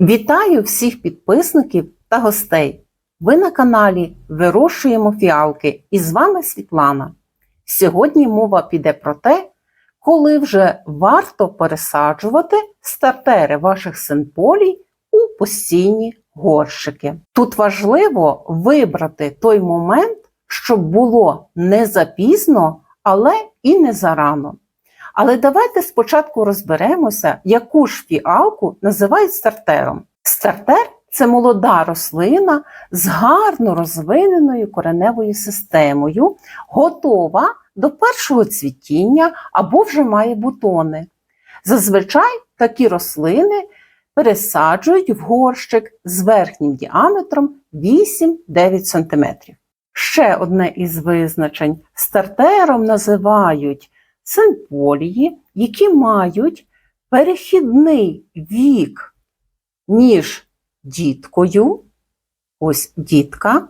Вітаю всіх підписників та гостей. Ви на каналі Вирощуємо фіалки і з вами Світлана. Сьогодні мова піде про те, коли вже варто пересаджувати стартери ваших синполій у постійні горщики. Тут важливо вибрати той момент, щоб було не запізно, але і не зарано. Але давайте спочатку розберемося, яку ж фіалку називають стартером. Стартер це молода рослина з гарно розвиненою кореневою системою, готова до першого цвітіння або вже має бутони. Зазвичай такі рослини пересаджують в горщик з верхнім діаметром 8-9 см. Ще одне із визначень: стартером називають синполії, які мають перехідний вік між діткою, ось дітка,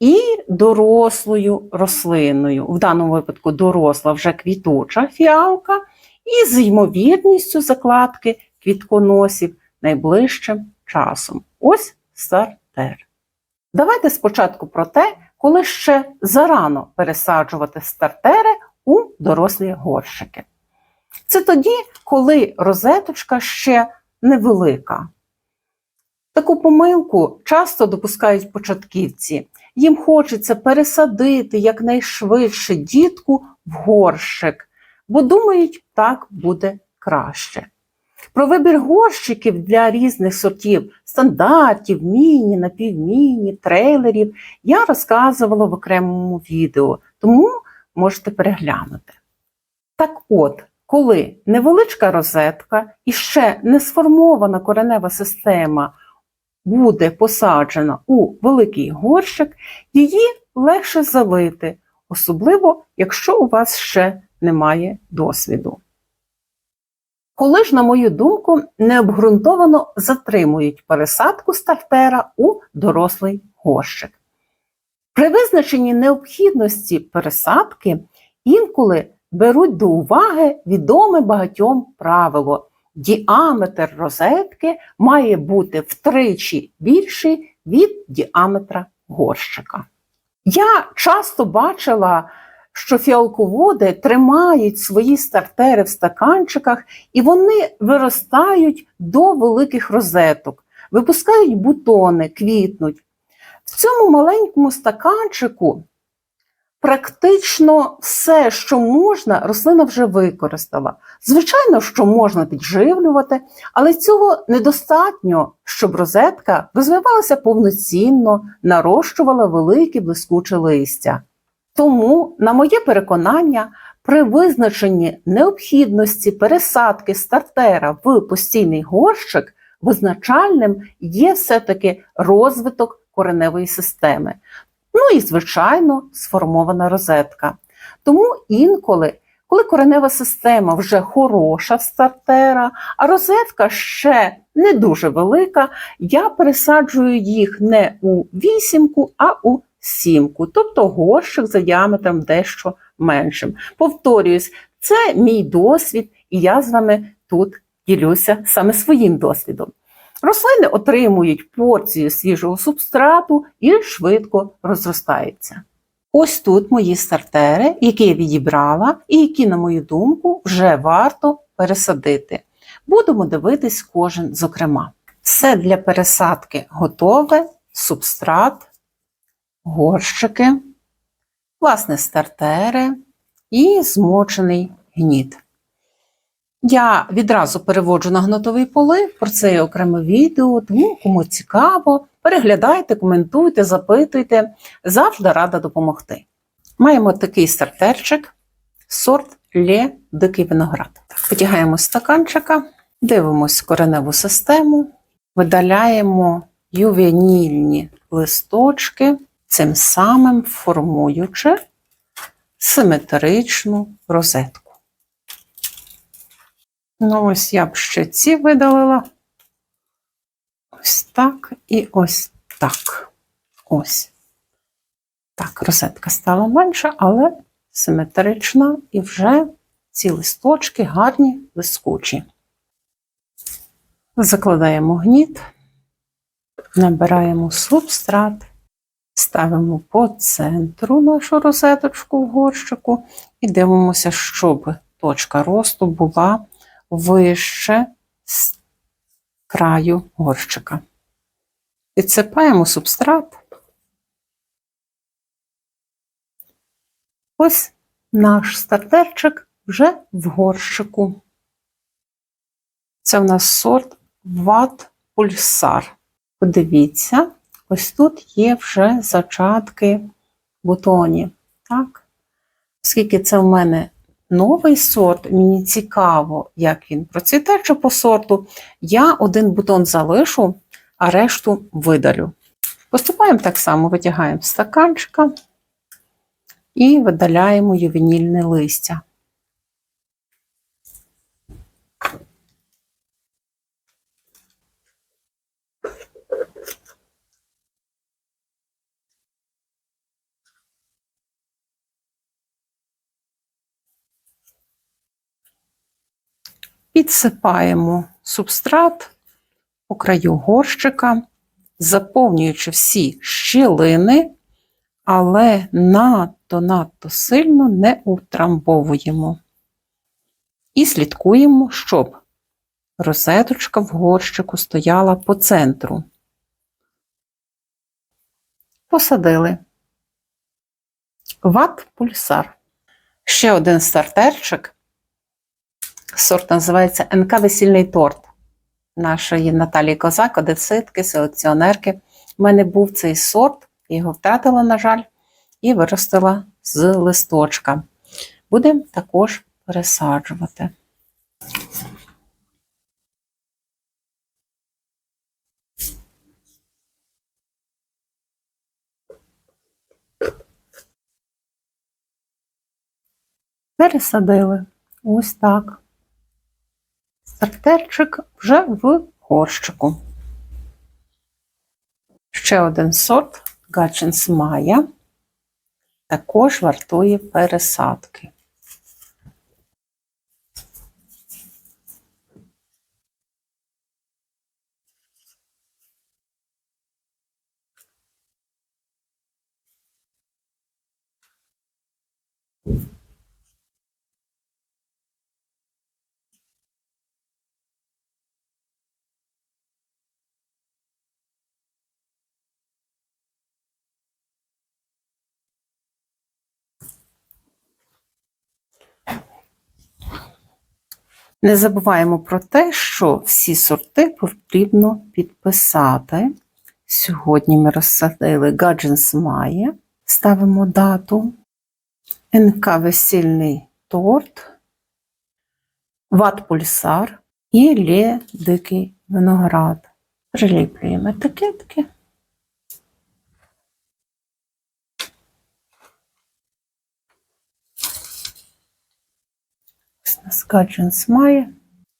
і дорослою рослиною. В даному випадку доросла вже квіточа фіалка, і з ймовірністю закладки квітконосів найближчим часом. Ось стартер. Давайте спочатку про те, коли ще зарано пересаджувати стартери у дорослі горщики. Це тоді, коли розеточка ще невелика. Таку помилку часто допускають початківці. Їм хочеться пересадити якнайшвидше дітку в горщик, бо думають, так буде краще. Про вибір горщиків для різних сортів стандартів, міні, напівміні, трейлерів я розказувала в окремому відео, тому можете переглянути. Так от, коли невеличка розетка і ще не сформована коренева система буде посаджена у великий горщик, її легше залити, особливо, якщо у вас ще немає досвіду. Коли ж, на мою думку, необґрунтовано затримують пересадку стартера у дорослий горщик. При визначенні необхідності пересадки інколи беруть до уваги відоме багатьом правило. Діаметр розетки має бути втричі більший від діаметра горщика. Я часто бачила, що фіалководи тримають свої стартери в стаканчиках і вони виростають до великих розеток, випускають бутони, квітнуть. В цьому маленькому стаканчику практично все, що можна, рослина вже використала. Звичайно, що можна підживлювати, але цього недостатньо, щоб розетка розвивалася повноцінно, нарощувала велике блискуче листя. Тому, на моє переконання, при визначенні необхідності пересадки стартера в постійний горщик визначальним є все-таки розвиток кореневої системи. Ну і, звичайно, сформована розетка. Тому інколи, коли коренева система вже хороша стартера, а розетка ще не дуже велика, я пересаджую їх не у вісімку, а у сімку, тобто горщик за діаметром дещо меншим. Повторююсь, це мій досвід, і я з вами тут ділюся саме своїм досвідом. Рослини отримують порцію свіжого субстрату і швидко розростаються. Ось тут мої стартери, які я відібрала, і які, на мою думку, вже варто пересадити. Будемо дивитись кожен зокрема. Все для пересадки готове, субстрат, горщики, власне, стартери і змочений гніт. Я відразу переводжу на гнотовий полив, про це є окреме відео, тому кому цікаво, переглядайте, коментуйте, запитуйте, завжди рада допомогти. Маємо такий стартерчик, сорт Лє Дикий виноград. Так, Потягаємо стаканчика, дивимось кореневу систему, видаляємо ювенільні листочки, цим самим формуючи симетричну розетку. Ну, ось я б ще ці видалила. Ось так і ось так. Ось. Так, розетка стала менша, але симетрична і вже ці листочки гарні, блискучі. Закладаємо гніт, набираємо субстрат, ставимо по центру нашу розеточку в горщику і дивимося, щоб точка росту була вище з краю горщика. Підсипаємо субстрат. Ось наш стартерчик вже в горщику. Це в нас сорт ват пульсар. Подивіться, ось тут є вже зачатки бутонів. Так? Оскільки це в мене новий сорт, мені цікаво, як він процвіте чи по сорту, я один бутон залишу, а решту видалю. Поступаємо так само, витягаємо стаканчика і видаляємо ювенільне листя. Підсипаємо субстрат по краю горщика, заповнюючи всі щілини, але надто-надто сильно не утрамбовуємо. І слідкуємо, щоб розеточка в горщику стояла по центру. Посадили. Ват пульсар. Ще один стартерчик. Сорт називається НК Весільний торт нашої Наталії Козак, одеситки, селекціонерки. У мене був цей сорт, його втратила, на жаль, і виростила з листочка. Будемо також пересаджувати. Пересадили. Ось так. Стартерчик вже в горщику. Ще один сорт гачинс Майя також вартує пересадки. Не забуваємо про те, що всі сорти потрібно підписати. Сьогодні ми розсадили Гадженс Має, ставимо дату, НК Весільний торт, Ват Пульсар і Лє Дикий виноград. Приліплюємо етикетки. Ось у нас Гадженс має.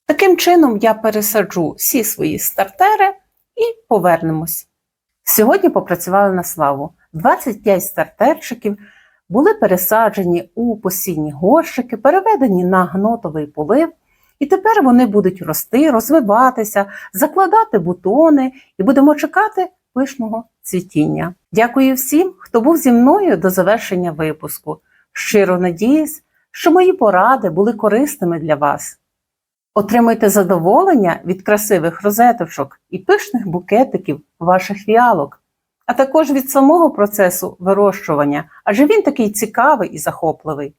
Таким чином я пересаджу всі свої стартери і повернемось. Сьогодні попрацювали на славу. 25 стартерчиків були пересаджені у посінні горщики, переведені на гнотовий полив, і тепер вони будуть рости, розвиватися, закладати бутони і будемо чекати пишного цвітіння. Дякую всім, хто був зі мною до завершення випуску. Щиро надіюсь, що мої поради були корисними для вас. Отримайте задоволення від красивих розеточок і пишних букетиків ваших фіалок, а також від самого процесу вирощування, адже він такий цікавий і захопливий.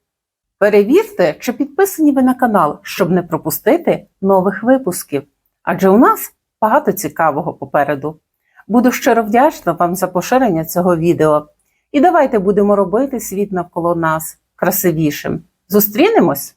Перевірте, чи підписані ви на канал, щоб не пропустити нових випусків, адже у нас багато цікавого попереду. Буду щиро вдячна вам за поширення цього відео. І давайте будемо робити світ навколо нас красивішим. Зустрінемось!